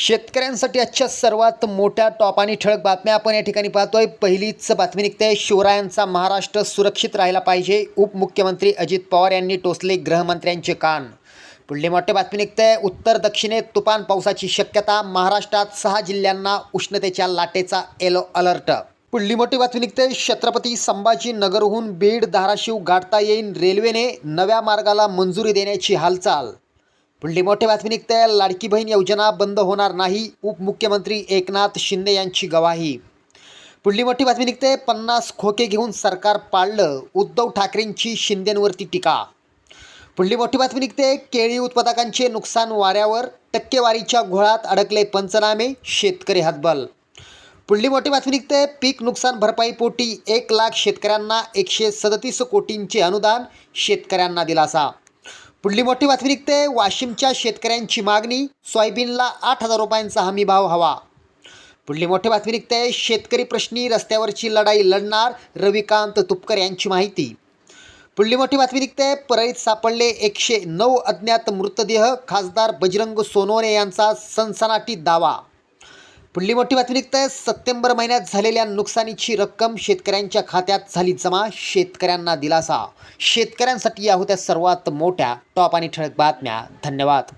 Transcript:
शेतकऱ्यांसाठी आजच्या सर्वात मोठ्या टॉप आणि ठळक बातम्या आपण या ठिकाणी पाहतोय. पहिलीच बातमी निघते. शिवरायांचा महाराष्ट्र सुरक्षित राहिला पाहिजे उपमुख्यमंत्री अजित पवार यांनी टोचले गृहमंत्र्यांचे कान. पुढली मोठी बातमी निघते. उत्तर दक्षिणेत तुफान पावसाची शक्यता महाराष्ट्रात सहा जिल्ह्यांना उष्णतेच्या लाटेचा येलो अलर्ट. पुढली मोठी बातमी निघते. छत्रपती संभाजी नगरहून बीड धाराशिव गाठता येईन रेल्वेने नव्या मार्गाला मंजुरी देण्याची हालचाल. पुढली मोठी बातमी निघते. लाडकी बहीण योजना बंद होणार नाही उपमुख्यमंत्री एकनाथ शिंदे यांची गवाही. पुढली मोठी बातमी निघते. पन्नास खोके घेऊन सरकार पाळलं उद्धव ठाकरेंची शिंदेंवरती टीका. पुढली मोठी बातमी निघते. केळी उत्पादकांचे नुकसान वाऱ्यावर टक्केवारीच्या घोळात अडकले पंचनामे शेतकरी हातबल. पुढली मोठी बातमी निघते. पीक नुकसान भरपाईपोटी एक लाख शेतकऱ्यांना एकशे सदतीस कोटींचे अनुदान शेतकऱ्यांना दिलासा. पुढली मोठी बातमी निघते. वाशिमच्या शेतकऱ्यांची मागणी सोयाबीनला आठ हजार रुपयांचा हमी भाव हवा. पुढली मोठी बातमी निघते. शेतकरी प्रश्नी रस्त्यावरची लढाई लढणार रविकांत तुपकर यांची माहिती. पुढली मोठी बातमी निघते. परळीत सापडले एकशे नऊ अज्ञात मृतदेह खासदार बजरंग सोनवणे यांचा सनसनाटी दावा. पुढली मोठी बातमी निघते सप्टेंबर महिन्यात झालेल्या नुकसानीची रक्कम शेतकऱ्यांच्या खात्यात झाली जमा. शेतकऱ्यांना दिलासा. शेतकऱ्यांसाठी या होत्या सर्वात मोठ्या टॉप आणि ठळक बातम्या. धन्यवाद.